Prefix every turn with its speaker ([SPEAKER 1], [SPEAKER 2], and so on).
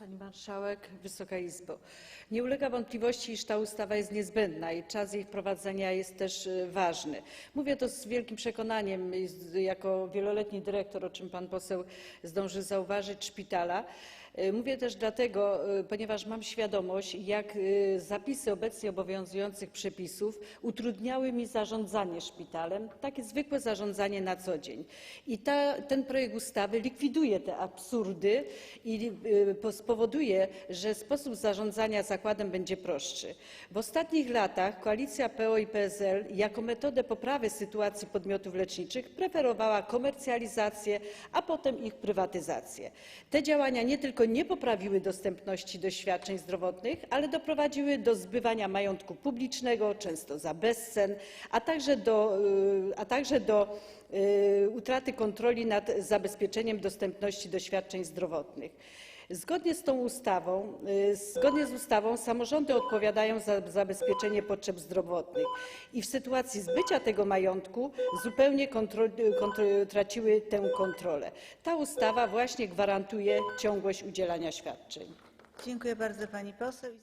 [SPEAKER 1] Pani Marszałek, Wysoka Izbo! Nie ulega wątpliwości, iż ta ustawa jest niezbędna i czas jej wprowadzenia jest też e, ważny. Mówię to z wielkim przekonaniem jako wieloletni dyrektor, o czym pan poseł zdąży zauważyć, szpitala. E, Mówię też dlatego, e, ponieważ mam świadomość, jak e, zapisy obecnie obowiązujących przepisów utrudniały mi zarządzanie szpitalem, takie zwykłe zarządzanie na co dzień. I ta, ten projekt ustawy likwiduje te absurdy i po- spowoduje, że sposób zarządzania zakładem będzie prostszy. W ostatnich latach koalicja PO i PSL jako metodę poprawy sytuacji podmiotów leczniczych preferowała komercjalizację, a potem ich prywatyzację. Te działania nie tylko nie poprawiły dostępności do świadczeń zdrowotnych, ale doprowadziły do zbywania majątku publicznego, często za bezcen, a także do, y, y, utraty kontroli nad zabezpieczeniem dostępności do świadczeń zdrowotnych. Zgodnie z tą ustawą, y, zgodnie z ustawą samorządy odpowiadają za zabezpieczenie potrzeb zdrowotnych i w sytuacji zbycia tego majątku zupełnie traciły tę kontrolę. Ta ustawa właśnie gwarantuje ciągłość udzielania świadczeń.
[SPEAKER 2] Dziękuję bardzo pani poseł.